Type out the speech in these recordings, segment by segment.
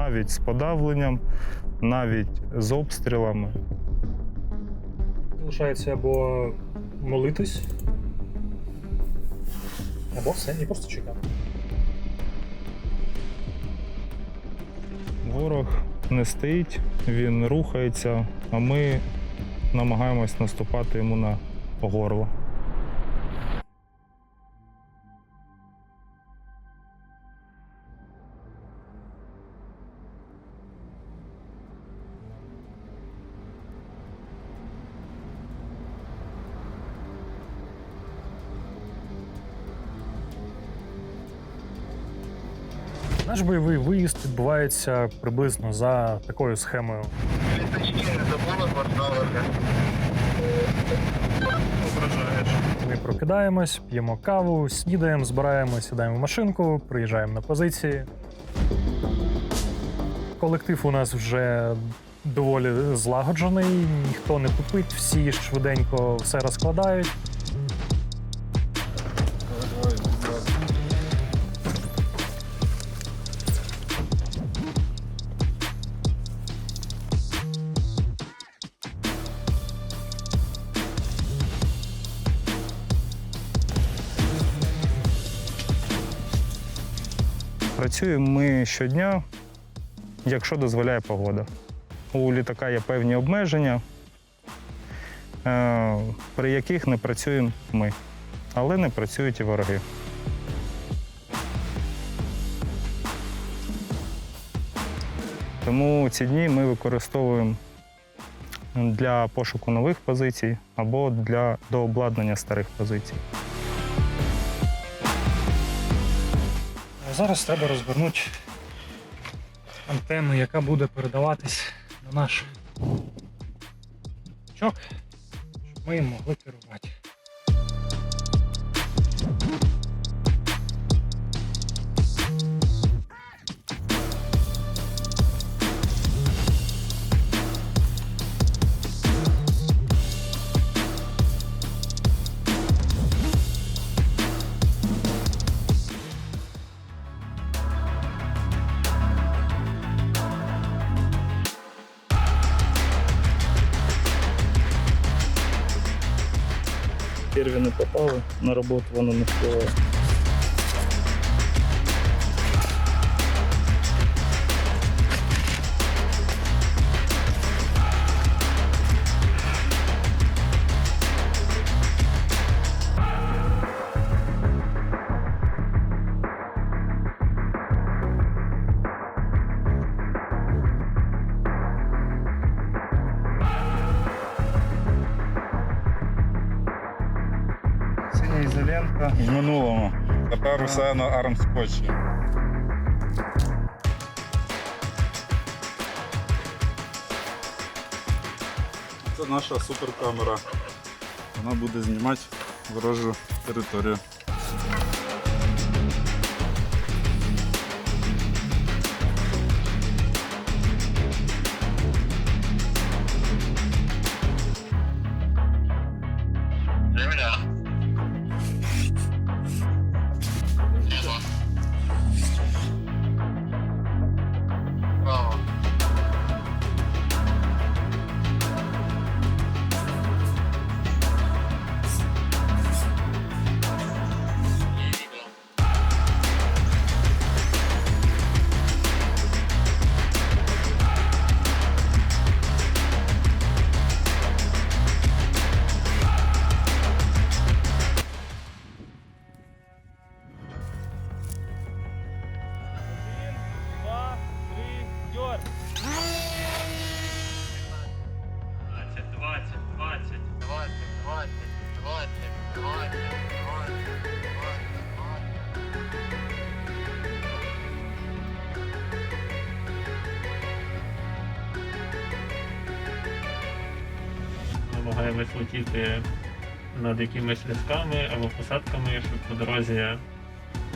навіть з подавленням, навіть з обстрілами. Залишається або молитись, або все, і просто чекати. Ворог не стоїть, він рухається, а ми намагаємось наступати йому на горло. Наш бойовий виїзд відбувається приблизно за такою схемою. Ми прокидаємось, п'ємо каву, снідаємо, збираємо, сідаємо в машинку, приїжджаємо на позиції. Колектив у нас вже доволі злагоджений, ніхто не тупить, всі швиденько все розкладають. Працюємо ми щодня, якщо дозволяє погода. У літака є певні обмеження, е, при яких не працюємо ми, але не працюють і вороги. Тому ці дні ми використовуємо для пошуку нових позицій або для дообладнання старих позицій. Зараз треба розвернути антенну, яка буде передаватись на наш чок, щоб ми їм могли керувати. Попали, на роботу воно не впливає. Минулому. Тепер усе на армскотчі. Це наша суперкамера. Вона буде знімати ворожу територію. Летіти над якимись лісками або посадками, щоб по дорозі е,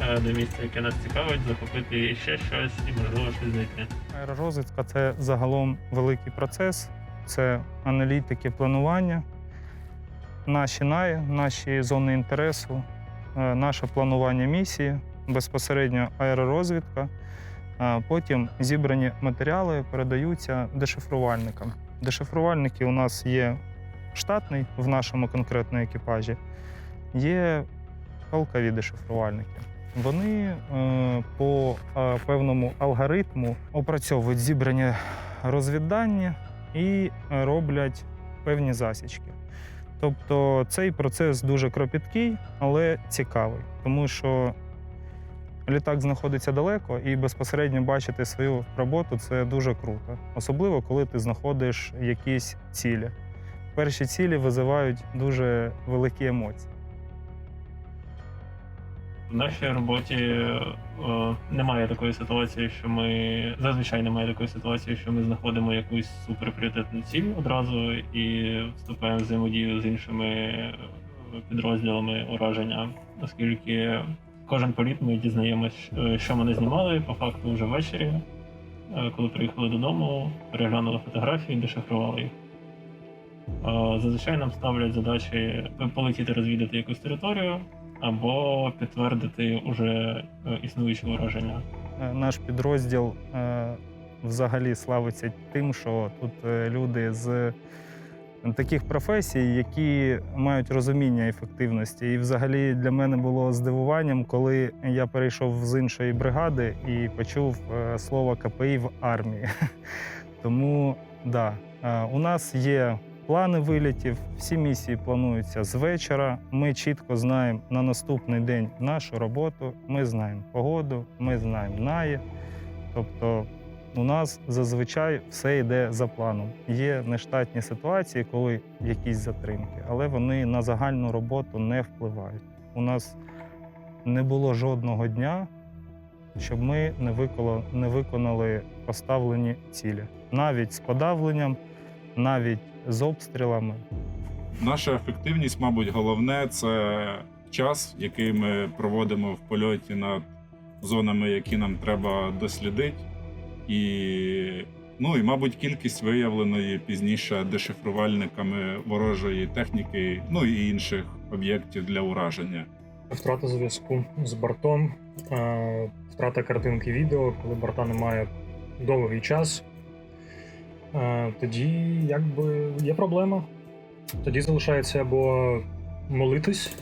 до місця, яке нас цікавить, захопити ще щось і можливо щось знайти. Аеророзвідка це загалом великий процес, це аналітики планування, наші НАї, наші зони інтересу, е, наше планування місії, безпосередньо аеророзвідка Потім зібрані матеріали передаються дешифрувальникам. Дешифрувальники у нас є штатний в нашому конкретному екіпажі, є полкові дешифрувальники. Вони е, по е, певному алгоритму опрацьовують зібрані розвіддані і роблять певні засічки. Тобто цей процес дуже кропіткий, але цікавий, тому що літак знаходиться далеко і безпосередньо бачити свою роботу це дуже круто. Особливо, коли ти знаходиш якісь цілі. Перші цілі визивають дуже великі емоції. В нашій роботі е, немає такої ситуації, що ми зазвичай немає такої ситуації, що ми знаходимо якусь суперпріоритетну ціль одразу і вступаємо в взаємодію з іншими підрозділами ураження, оскільки кожен політ ми дізнаємось, е, що ми знімали по факту вже ввечері, е, коли приїхали додому, переглянули фотографії, дешифрували їх. Е, Зазвичай нам ставлять задачі полетіти розвідати якусь територію або підтвердити уже е, існуючі ураження. Е, Наш підрозділ взагалі славиться тим, що тут люди з таких професій, які мають розуміння ефективності. І взагалі для мене було здивуванням, коли я перейшов з іншої бригади і почув слово КПІ в армії. Тому да, у нас є плани вилітів, всі місії плануються з вечора. Ми чітко знаємо на наступний день нашу роботу, ми знаємо погоду, ми знаємо наї. Тобто у нас зазвичай все йде за планом. Є нештатні ситуації, коли якісь затримки, але вони на загальну роботу не впливають. У нас не було жодного дня, щоб ми не виконали, поставлені цілі. Навіть з подавленням, навіть з обстрілами. Наша ефективність, мабуть, головне це час, який ми проводимо в польоті над зонами, які нам треба дослідити. І, ну, і, мабуть, кількість виявленої пізніше дешифрувальниками ворожої техніки, ну і інших об'єктів для ураження. Втрата зв'язку з бортом, втрата картинки відео, коли борта немає довгий час. Тоді якби є проблема. Тоді залишається або молитись,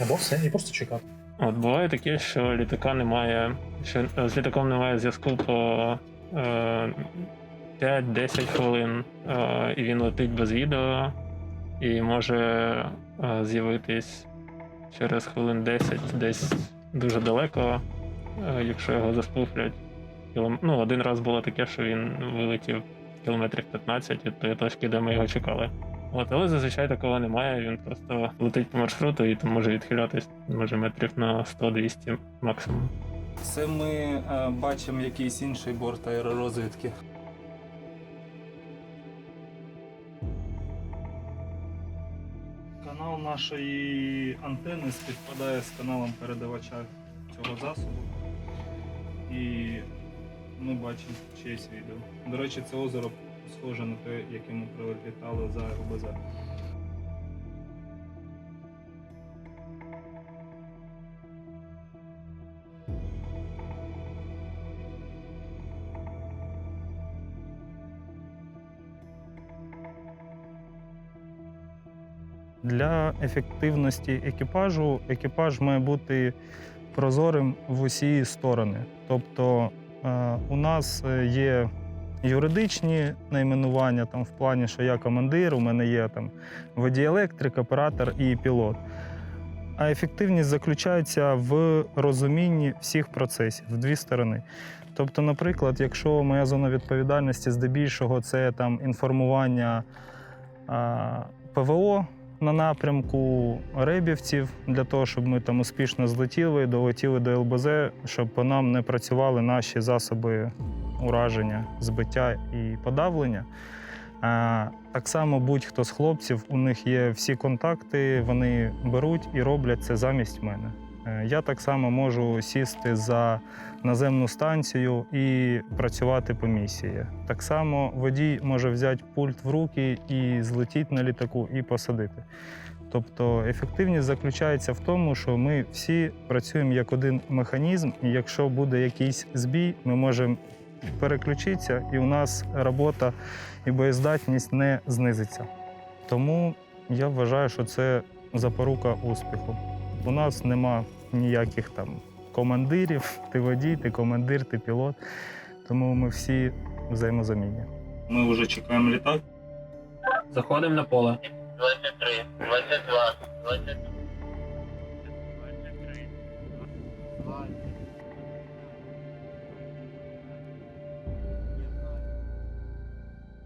або все, і просто чекати. От буває таке, що літака немає, що е, з літаком немає зв'язку по е, 5-10 хвилин, е, і він летить без відео, і може е, з'явитись через хвилин 10 десь дуже далеко, е, якщо його заспуфлять. Кілом... Ну, один раз було таке, що він вилетів кілометрів 15 від тої точки, де ми його чекали. От, але зазвичай такого немає. Він просто летить по маршруту і там може відхилятись, може метрів на 100-200 максимум. Це ми е, бачимо якийсь інший борт аеророзвідки. Канал нашої антени співпадає з каналом передавача цього засобу. І ми бачимо чиєсь відео. До речі, це озеро схоже на те, яке ми прилетали за РБЗ. Для ефективності екіпажу екіпаж має бути прозорим в усі сторони. Тобто у нас е, є юридичні найменування там, в плані, що я командир, у мене є там водій електрик, оператор і пілот. А ефективність заключається в розумінні всіх процесів в дві сторони. Тобто, наприклад, якщо моя зона відповідальності здебільшого це там інформування а, ПВО на напрямку рибівців для того, щоб ми там успішно злетіли, долетіли до ЛБЗ, щоб по нам не працювали наші засоби ураження, збиття і подавлення. А, Так само будь-хто з хлопців, у них є всі контакти, вони беруть і роблять це замість мене. Е, Я так само можу сісти за наземну станцію і працювати по місії. Так само водій може взяти пульт в руки і злетіти на літаку і посадити. Тобто ефективність заключається в тому, що ми всі працюємо як один механізм, і якщо буде якийсь збій, ми можемо переключитися, і у нас робота і боєздатність не знизиться. Тому я вважаю, що це запорука успіху. У нас нема ніяких там командирів, ти водій, ти командир, ти пілот. Тому ми всі взаємозамінні. Ми вже чекаємо літак. Заходимо на поле. 23, 22, 23. 20.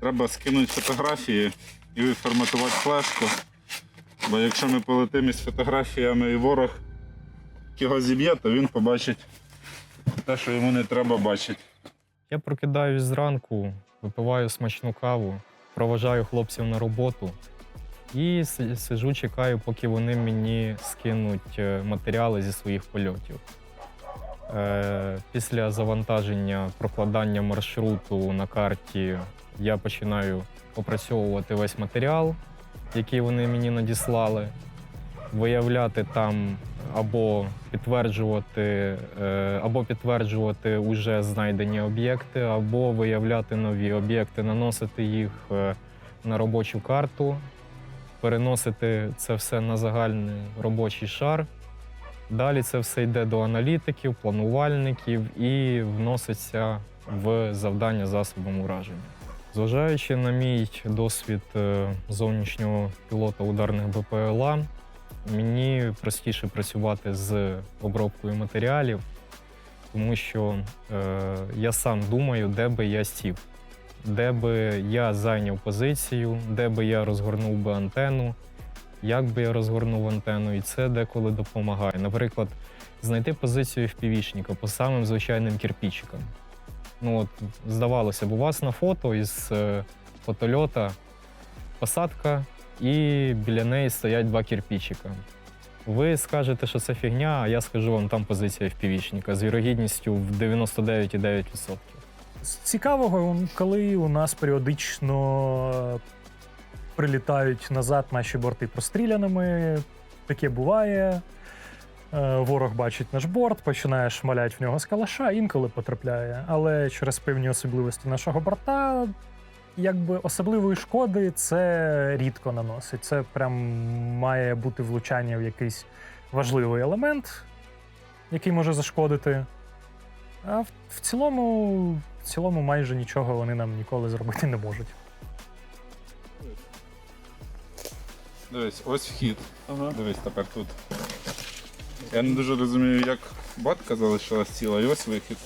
Треба скинути фотографії і виформатувати флешку. Бо якщо ми полетимо із фотографіями і ворог його зіб'є, то він побачить те, що йому не треба бачити. Я прокидаюсь зранку, випиваю смачну каву, проважаю хлопців на роботу і си- сиджу, чекаю, поки вони мені скинуть е, матеріали зі своїх польотів. Е, Після завантаження, прокладання маршруту на карті я починаю опрацьовувати весь матеріал, який вони мені надіслали, виявляти там або підтверджувати, е, або підтверджувати уже знайдені об'єкти, або виявляти нові об'єкти, наносити їх е, на робочу карту, переносити це все на загальний робочий шар. Далі це все йде до аналітиків, планувальників і вноситься в завдання засобом ураження. Зважаючи на мій досвід е, зовнішнього пілота ударних БПЛА, мені простіше працювати з обробкою матеріалів, тому що е, я сам думаю, де би я сів, де би я зайняв позицію, де би я розгорнув би антенну, як би я розгорнув антенну, і це деколи допомагає. Наприклад, знайти позицію впівічника по самим звичайним кирпічикам. Ну от, здавалося б, у вас на фото із е, фотольота посадка, і біля неї стоять два кирпічика. Ви скажете, що це фігня, а я скажу вам там позиція впівічника з вірогідністю в 99,9%. З цікавого, коли у нас періодично прилітають назад наші борти простріляними, таке буває. Е, Ворог бачить наш борт, починає шмалять в нього з калаша, інколи потрапляє. Але через певні особливості нашого борта, якби особливої шкоди це рідко наносить. Це прям має бути влучання в якийсь важливий елемент, який може зашкодити. А в, в цілому, в цілому майже нічого вони нам ніколи зробити не можуть. Дивись, ось вхід. Дивись тепер тут. Я не дуже розумію, як батка залишилась ціла, і ось вихід.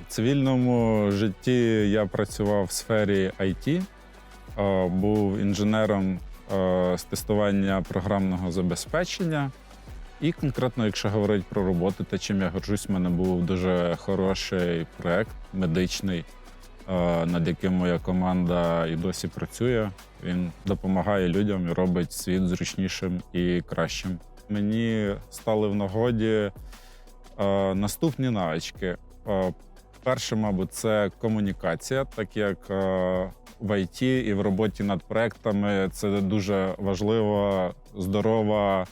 В цивільному житті я працював в сфері IT, е, був інженером е, з тестування програмного забезпечення. І конкретно, якщо говорити про роботу, те, чим я горжусь, в мене був дуже хороший проект медичний, е, над яким моя команда і досі працює. Він допомагає людям і робить світ зручнішим і кращим. Мені стали в нагоді е, наступні навички. Е, Перше, мабуть, це комунікація, так як в IT і в роботі над проектами це дуже важлива, здорова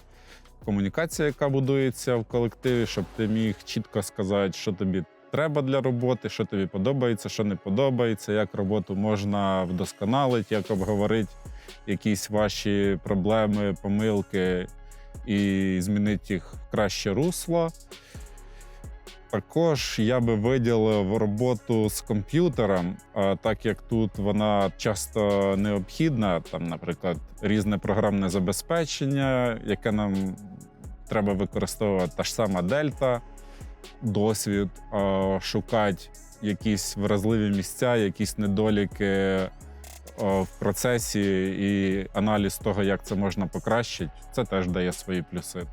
комунікація, яка будується в колективі, щоб ти міг чітко сказати, що тобі треба для роботи, що тобі подобається, що не подобається, як роботу можна вдосконалити, як обговорити якісь ваші проблеми, помилки і змінити їх в краще русло. Також я би виділив роботу з комп'ютером, так як тут вона часто необхідна, там, наприклад, різне програмне забезпечення, яке нам треба використовувати та ж сама дельта, досвід, шукати якісь вразливі місця, якісь недоліки в процесі і аналіз того, як це можна покращити, це теж дає свої плюси.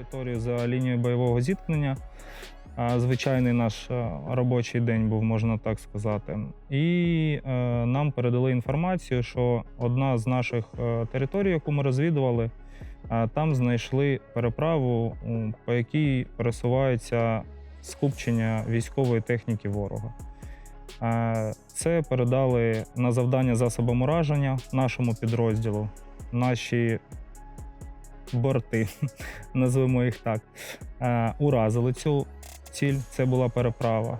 Територію за лінією бойового зіткнення. Звичайний наш е, робочий день був, можна так сказати. І е, нам передали інформацію, що одна з наших е, територій, яку ми розвідували, там знайшли переправу, по якій пересувається скупчення військової техніки ворога. Це передали на завдання засобам ураження нашому підрозділу. Наші борти, назвемо їх так, е, уразили цю ціль, це була переправа.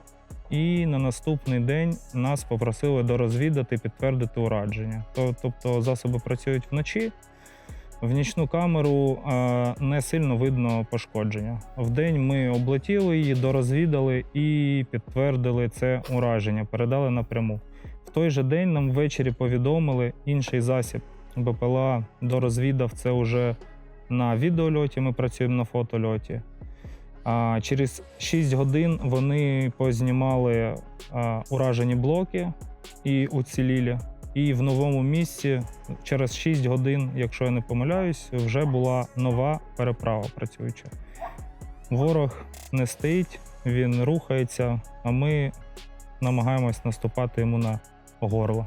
І на наступний день нас попросили дорозвідати, підтвердити ураження. Тобто засоби працюють вночі. В нічну камеру е, не сильно видно пошкодження. Вдень ми облетіли її, дорозвідали і підтвердили це ураження, передали напряму. В той же день нам ввечері повідомили інший засіб БПЛА дорозвідав це вже на відеольоті. Ми працюємо на фотольоті. А через 6 годин вони познімали а, уражені блоки і уцілілі. І в новому місці через 6 годин, якщо я не помиляюсь, вже була нова переправа працююча. Ворог не стоїть, він рухається, а ми намагаємось наступати йому на горло.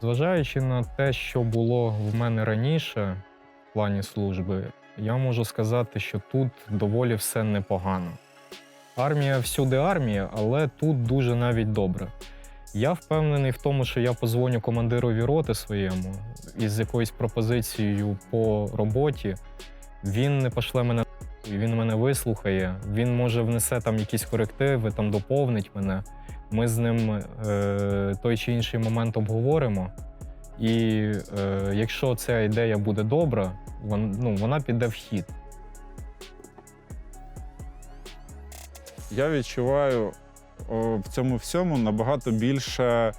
Зважаючи на те, що було в мене раніше в плані служби, я можу сказати, що тут доволі все непогано. Армія всюди армія, але тут дуже навіть добре. Я впевнений в тому, що я позвоню командирові роти своєму із якоюсь пропозицією по роботі. Він не пошле мене, він мене вислухає, він може внесе там якісь корективи, там доповнить мене. Ми з ним е, той чи інший момент обговоримо. І е, якщо ця ідея буде добра, вон, ну, вона піде в хід. Я відчуваю о, в цьому всьому набагато більше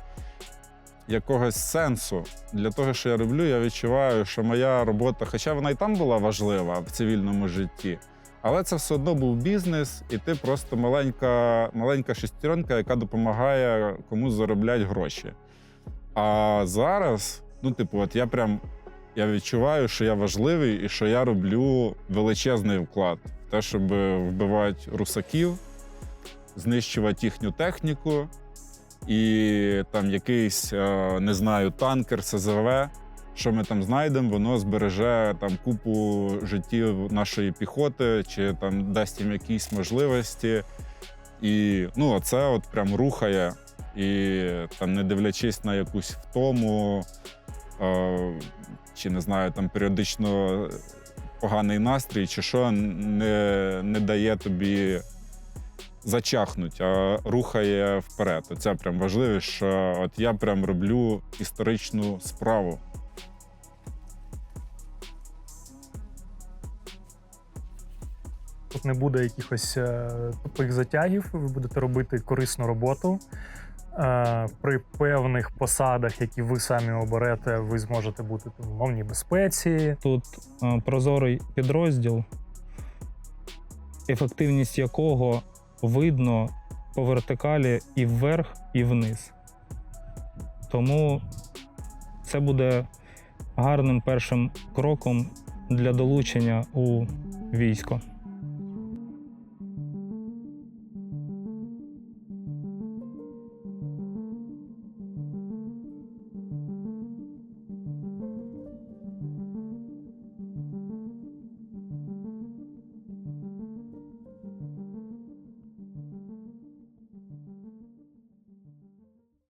якогось сенсу. Для того, що я роблю, я відчуваю, що моя робота, хоча вона і там була важлива в цивільному житті, але це все одно був бізнес, і ти просто маленька, маленька шестеренка, яка допомагає комусь заробляти гроші. А зараз, ну, типу, от я прям я відчуваю, що я важливий і що я роблю величезний вклад в те, щоб вбивати русаків, знищувати їхню техніку, і там якийсь, е, не знаю, танкер, СЗВ, що ми там знайдемо, воно збереже там купу життів нашої піхоти, чи там дасть їм якісь можливості. І ну, це от прям рухає. І там, не дивлячись на якусь втому, е, чи не знаю, там періодично поганий настрій, чи що, не, не дає тобі зачахнуть, а рухає вперед. Це прям важливо, що от я прям роблю історичну справу. Тут не буде якихось е, тупих затягів, ви будете робити корисну роботу. Е, При певних посадах, які ви самі оберете, ви зможете бути в мовній безпеці. Тут е, прозорий підрозділ, ефективність якого видно по вертикалі і вверх, і вниз. Тому це буде гарним першим кроком для долучення у військо.